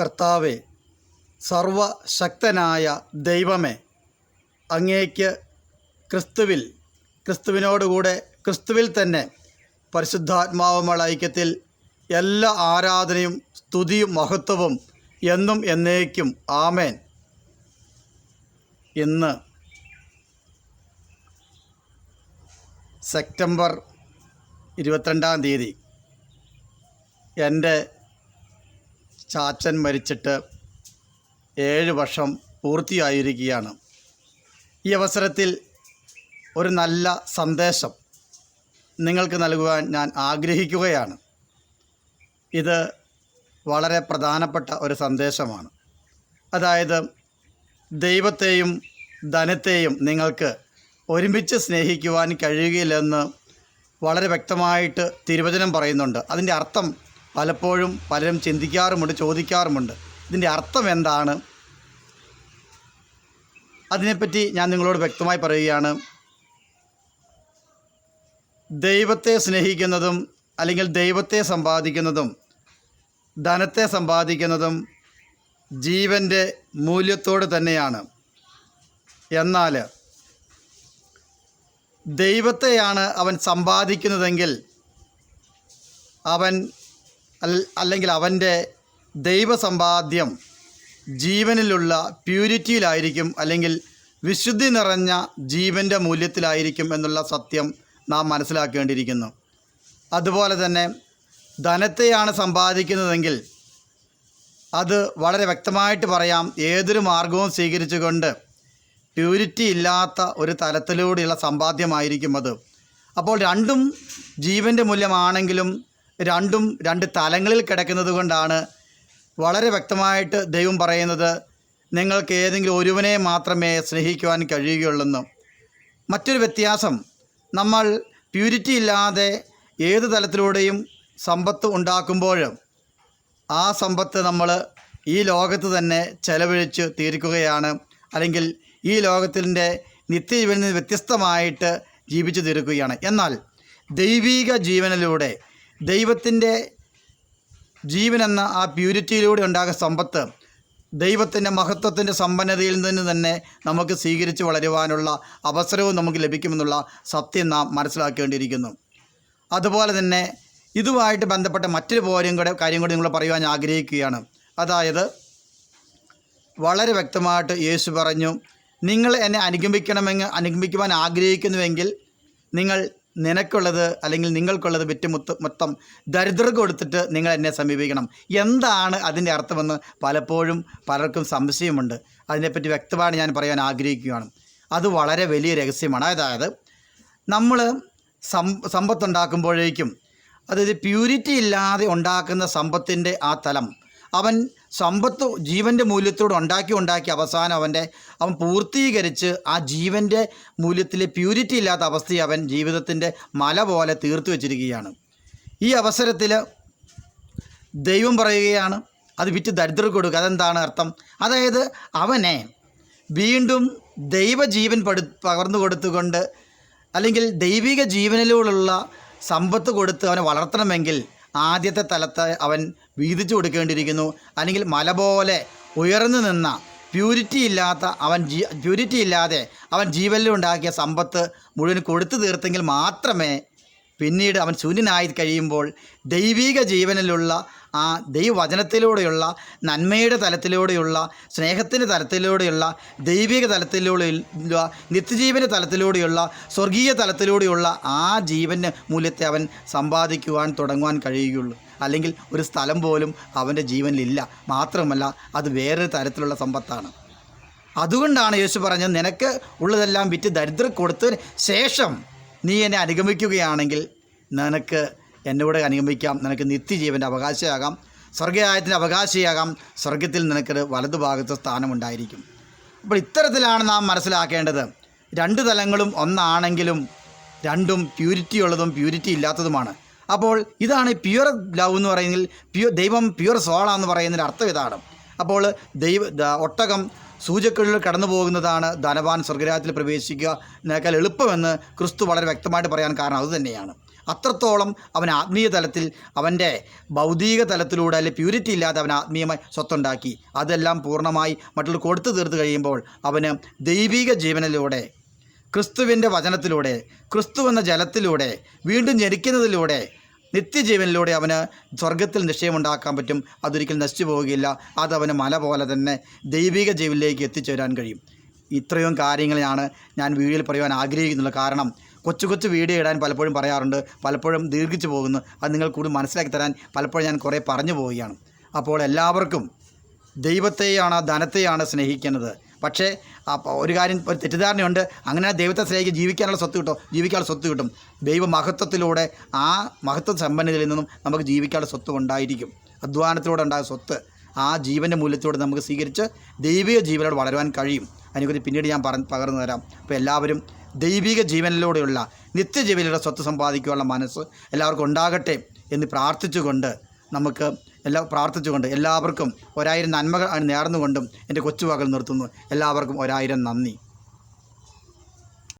കർത്താവെ സർവശക്തനായ ദൈവമേ അങ്ങേക്ക് ക്രിസ്തുവിൽ ക്രിസ്തുവിനോടുകൂടെ ക്രിസ്തുവിൽ തന്നെ പരിശുദ്ധാത്മാവുമുള്ള ഐക്യത്തിൽ എല്ലാ ആരാധനയും സ്തുതിയും മഹത്വവും എന്നും എന്നേക്കും. ആമേൻ. ഇന്ന് സെപ്റ്റംബർ ഇരുപത്തിരണ്ടാം തീയതി എന്റെ ചാച്ചൻ മരിച്ചിട്ട് ഏഴ് വർഷം പൂർത്തിയായിരിക്കുകയാണ്. ഈ അവസരത്തിൽ ഒരു നല്ല സന്ദേശം നിങ്ങൾക്ക് നൽകുവാൻ ഞാൻ ആഗ്രഹിക്കുകയാണ്. ഇത് വളരെ പ്രധാനപ്പെട്ട ഒരു സന്ദേശമാണ്. അതായത് ദൈവത്തെയും ധനത്തെയും നിങ്ങൾക്ക് ഒരുമിച്ച് സ്നേഹിക്കുവാൻ കഴിയുകയില്ലെന്ന് വളരെ വ്യക്തമായിട്ട് തിരുവചനം പറയുന്നുണ്ട്. അതിന്റെ അർത്ഥം പലപ്പോഴും പലരും ചിന്തിക്കാറുമുണ്ട് ചോദിക്കാറുമുണ്ട്. ഇതിന്റെ അർത്ഥം എന്താണ്? അതിനെപ്പറ്റി ഞാൻ നിങ്ങളോട് വ്യക്തമായി പറയുകയാണ്. ദൈവത്തെ സ്നേഹിക്കുന്നതും അല്ലെങ്കിൽ ദൈവത്തെ സമ്പാദിക്കുന്നതും ധനത്തെ സമ്പാദിക്കുന്നതും ജീവന്റെ മൂല്യത്തോട് തന്നെയാണ്. എന്നാൽ ദൈവത്തെയാണ് അവൻ സമ്പാദിക്കുന്നതെങ്കിൽ അവൻ അല്ലെങ്കിൽ അവന്റെ ദൈവസമ്പാദ്യം ജീവനിലുള്ള പ്യൂരിറ്റിയിലായിരിക്കും അല്ലെങ്കിൽ വിശുദ്ധി നിറഞ്ഞ ജീവന്റെ മൂല്യത്തിലായിരിക്കും എന്നുള്ള സത്യം നാം മനസ്സിലാക്കേണ്ടിയിരിക്കുന്നു. അതുപോലെ തന്നെ ധനത്തെയാണ് സമ്പാദിക്കുന്നതെങ്കിൽ അത് വളരെ വ്യക്തമായിട്ട് പറയാം ഏതൊരു മാർഗവും സ്വീകരിച്ചുകൊണ്ട് പ്യൂരിറ്റി ഇല്ലാത്ത ഒരു തലത്തിലൂടെയുള്ള സമ്പാദ്യമായിരിക്കും അത്. അപ്പോൾ രണ്ടും ജീവന്റെ മൂല്യമാണെങ്കിലും രണ്ടും രണ്ട് തലങ്ങളിൽ കിടക്കുന്നത് കൊണ്ടാണ് വളരെ വ്യക്തമായിട്ട് ദൈവം പറയുന്നത് നിങ്ങൾക്ക് ഏതെങ്കിലും ഒരുവനെ മാത്രമേ സ്നേഹിക്കുവാൻ കഴിയുകയുള്ളെന്നും. മറ്റൊരു വ്യത്യാസം നമ്മൾ പ്യൂരിറ്റി ഇല്ലാതെ ഏത് തലത്തിലൂടെയും സമ്പത്ത് ഉണ്ടാക്കുമ്പോഴും ആ സമ്പത്ത് നമ്മൾ ഈ ലോകത്ത് തന്നെ ചെലവഴിച്ച് തീർക്കുകയാണ് അല്ലെങ്കിൽ ഈ ലോകത്തിന്റെ നിത്യജീവനിൽ നിന്ന് വ്യത്യസ്തമായിട്ട് ജീവിച്ചു തീർക്കുകയാണ്. എന്നാൽ ദൈവീക ജീവനിലൂടെ ദൈവത്തിന്റെ ജീവൻ എന്ന ആ പ്യൂരിറ്റിയിലൂടെ ഉണ്ടാകുന്ന സമ്പത്ത് ദൈവത്തിന്റെ മഹത്വത്തിന്റെ സമ്പന്നതയിൽ നിന്ന് തന്നെ നമുക്ക് സ്വീകരിച്ച് വളരുവാനുള്ള അവസരവും നമുക്ക് ലഭിക്കുമെന്നുള്ള സത്യം നാം മനസ്സിലാക്കേണ്ടിയിരിക്കുന്നു. അതുപോലെ തന്നെ ഇതുമായിട്ട് ബന്ധപ്പെട്ട മറ്റൊരു പോരും കൂടെ കാര്യം കൂടി നിങ്ങൾ പറയുവാൻ ആഗ്രഹിക്കുകയാണ്. അതായത് വളരെ വ്യക്തമായിട്ട് യേശു പറഞ്ഞു നിങ്ങൾ എന്നെ അനുഗമിക്കണമെങ്കിൽ അനുഗമിക്കുവാൻ ആഗ്രഹിക്കുന്നുവെങ്കിൽ നിങ്ങൾ നിനക്കുള്ളത് അല്ലെങ്കിൽ നിങ്ങൾക്കുള്ളത് വിറ്റ് മുത്ത് മൊത്തം ദരിദ്രർ കൊടുത്തിട്ട് നിങ്ങൾ എന്നെ സമീപിക്കണം. എന്താണ് അതിന്റെ അർത്ഥമെന്ന് പലപ്പോഴും പലർക്കും സംശയമുണ്ട്. അതിനെപ്പറ്റി വ്യക്തമാണ് ഞാൻ പറയാൻ ആഗ്രഹിക്കുകയാണ്. അത് വളരെ വലിയ രഹസ്യമാണ്. അതായത് നമ്മൾ സമ്പത്തുണ്ടാക്കുമ്പോഴേക്കും അതായത് പ്യൂരിറ്റി ഇല്ലാതെ ഉണ്ടാക്കുന്ന സമ്പത്തിന്റെ ആ തലം അവൻ സമ്പത്ത് ജീവന്റെ മൂല്യത്തോട് ഉണ്ടാക്കി ഉണ്ടാക്കി അവസാനം അവന്റെ അവൻ പൂർത്തീകരിച്ച് ആ ജീവന്റെ മൂല്യത്തിലെ പ്യൂരിറ്റി ഇല്ലാത്ത അവസ്ഥയെ അവൻ ജീവിതത്തിന്റെ മല പോലെ തീർത്തു വച്ചിരിക്കുകയാണ്. ഈ അവസരത്തിൽ ദൈവം പറയുകയാണ് അത് വിറ്റ് ദരിദ്രർക്ക് കൊടുക്കുക. അതെന്താണ് അർത്ഥം? അതായത് അവനെ വീണ്ടും ദൈവജീവൻ പടു പകർന്നു കൊടുത്തുകൊണ്ട് അല്ലെങ്കിൽ ദൈവിക ജീവനിലൂടെയുള്ള സമ്പത്ത് കൊടുത്ത് അവനെ വളർത്തണമെങ്കിൽ ആദ്യത്തെ തലത്തെ അവൻ വീതിച്ചു കൊടുക്കേണ്ടിയിരിക്കുന്നു. അല്ലെങ്കിൽ മല പോലെ ഉയർന്നു നിന്ന പ്യൂരിറ്റി ഇല്ലാത്ത അവൻ ജീ പ്യൂരിറ്റി ഇല്ലാതെ അവൻ ജീവനിൽ ഉണ്ടാക്കിയ സമ്പത്ത് മുഴുവൻ കൊടുത്തു തീർത്തെങ്കിൽ മാത്രമേ പിന്നീട് അവൻ ശൂന്യനായി കഴിയുമ്പോൾ ദൈവിക ജീവനിലുള്ള ആ ദൈവവചനത്തിലൂടെയുള്ള നന്മയുടെ തലത്തിലൂടെയുള്ള സ്നേഹത്തിന്റെ തലത്തിലൂടെയുള്ള ദൈവിക തലത്തിലൂടെയുള്ള നിത്യജീവന്റെ തലത്തിലൂടെയുള്ള സ്വർഗീയ തലത്തിലൂടെയുള്ള ആ ജീവന്റെ മൂല്യത്തെ അവൻ സമ്പാദിക്കുവാൻ തുടങ്ങുവാൻ കഴിയുകയുള്ളൂ. അല്ലെങ്കിൽ ഒരു സ്ഥലം പോലും അവന്റെ ജീവനിലില്ല. മാത്രമല്ല അത് വേറൊരു തരത്തിലുള്ള സമ്പത്താണ്. അതുകൊണ്ടാണ് യേശു പറഞ്ഞത് നിനക്ക് ഉള്ളതെല്ലാം വിറ്റ് ദരിദ്ര കൊടുത്തതിന് ശേഷം നീ എന്നെ അനുഗമിക്കുകയാണെങ്കിൽ നിനക്ക് എന്നോട് അനുഗമിക്കാം. നിനക്ക് നിത്യജീവന്റെ അവകാശിയാകാം. സ്വർഗരായത്തിന്റെ അവകാശിയാകാം. സ്വർഗത്തിൽ നിനക്കൊരു വലതുഭാഗത്ത് സ്ഥാനമുണ്ടായിരിക്കും. അപ്പോൾ ഇത്തരത്തിലാണ് നാം മനസ്സിലാക്കേണ്ടത്. രണ്ട് തലങ്ങളും ഒന്നാണെങ്കിലും രണ്ടും പ്യൂരിറ്റി ഉള്ളതും പ്യൂരിറ്റി ഇല്ലാത്തതുമാണ്. അപ്പോൾ ഇതാണ് പ്യുർ ലവ് എന്ന് പറയുന്നതിൽ പ്യു ദൈവം പ്യുവർ സോളാന്ന് പറയുന്നതിന്റെ അർത്ഥം ഇതാണ്. അപ്പോൾ ദൈവ ഒട്ടകം സൂചക്കുള്ളിൽ കടന്നു പോകുന്നതാണ് ധനവാൻ സ്വർഗരാജ്യത്തിൽ പ്രവേശിക്കുക. എന്നേക്കാൾ എളുപ്പമെന്ന് ക്രിസ്തു വളരെ വ്യക്തമായിട്ട് പറയാൻ കാരണം അതുതന്നെയാണ് അത്രത്തോളം അവൻ ആത്മീയ തലത്തിൽ അവന്റെ ഭൗതിക തലത്തിലൂടെ അല്ലെങ്കിൽ പ്യൂരിറ്റി ഇല്ലാതെ അവൻ ആത്മീയമായി സ്വത്തുണ്ടാക്കി. അതെല്ലാം പൂർണമായി മറ്റുള്ള കൊടുത്തു തീർത്ത് കഴിയുമ്പോൾ അവന് ദൈവിക ജീവനിലൂടെ ക്രിസ്തുവിന്റെ വചനത്തിലൂടെ ക്രിസ്തു എന്ന ജലത്തിലൂടെ വീണ്ടും ജനിക്കുന്നതിലൂടെ നിത്യജീവനിലൂടെ അവന് സ്വർഗത്തിൽ നിശ്ചയമുണ്ടാക്കാൻ പറ്റും. അതൊരിക്കലും നശിച്ചു പോവുകയില്ല. അതവന് മല പോലെ തന്നെ ദൈവിക ജീവനിലേക്ക് എത്തിച്ചേരാൻ കഴിയും. ഇത്രയും കാര്യങ്ങളാണ് ഞാൻ വീഡിയോയിൽ പറയുവാൻ ആഗ്രഹിക്കുന്നുള്ളത്. കാരണം കൊച്ചു കൊച്ചു വീഡിയോ ഇടാൻ പലപ്പോഴും പറയാറുണ്ട്. പലപ്പോഴും ദീർഘിച്ചു പോകുന്നു. അത് നിങ്ങൾ കൂടി മനസ്സിലാക്കി തരാൻ പലപ്പോഴും ഞാൻ കുറേ പറഞ്ഞു പോവുകയാണ്. അപ്പോൾ എല്ലാവർക്കും ദൈവത്തെയാണ് ധനത്തെയാണ് സ്നേഹിക്കുന്നത് പക്ഷേ ഒരു കാര്യം ഒരു തെറ്റിദ്ധാരണയുണ്ട്. അങ്ങനെ ദൈവത്തെ സ്നേഹിക്കുക ജീവിക്കാനുള്ള സ്വത്ത് കിട്ടും? ജീവിക്കാനുള്ള സ്വത്ത് കിട്ടും. ദൈവ മഹത്വത്തിലൂടെ ആ മഹത്വ സമ്പന്നതയിൽ നിന്നും നമുക്ക് ജീവിക്കാനുള്ള സ്വത്ത് ഉണ്ടായിരിക്കും. അധ്വാനത്തിലൂടെ ഉണ്ടായ സ്വത്ത് ആ ജീവന്റെ മൂല്യത്തോടെ നമുക്ക് സ്വീകരിച്ച് ദൈവിക ജീവനോട് വളരുവാൻ കഴിയും. അതിനെക്കുറിച്ച് പിന്നീട് ഞാൻ പറഞ്ഞ് പകർന്നു തരാം. അപ്പോൾ എല്ലാവരും ദൈവിക ജീവനിലൂടെയുള്ള നിത്യജീവനിലൂടെ സ്വത്ത് സമ്പാദിക്കാനുള്ള മനസ്സ് എല്ലാവർക്കും ഉണ്ടാകട്ടെ എന്ന് പ്രാർത്ഥിച്ചുകൊണ്ട് നമുക്ക് എല്ലാ പ്രാർത്ഥിച്ചുകൊണ്ട് എല്ലാവർക്കും ഒരായിരം നന്മകൾ നേർന്നുകൊണ്ടും എന്റെ കൊച്ചുവാകൾ നിർത്തുന്നു. എല്ലാവർക്കും ഒരായിരം നന്ദി.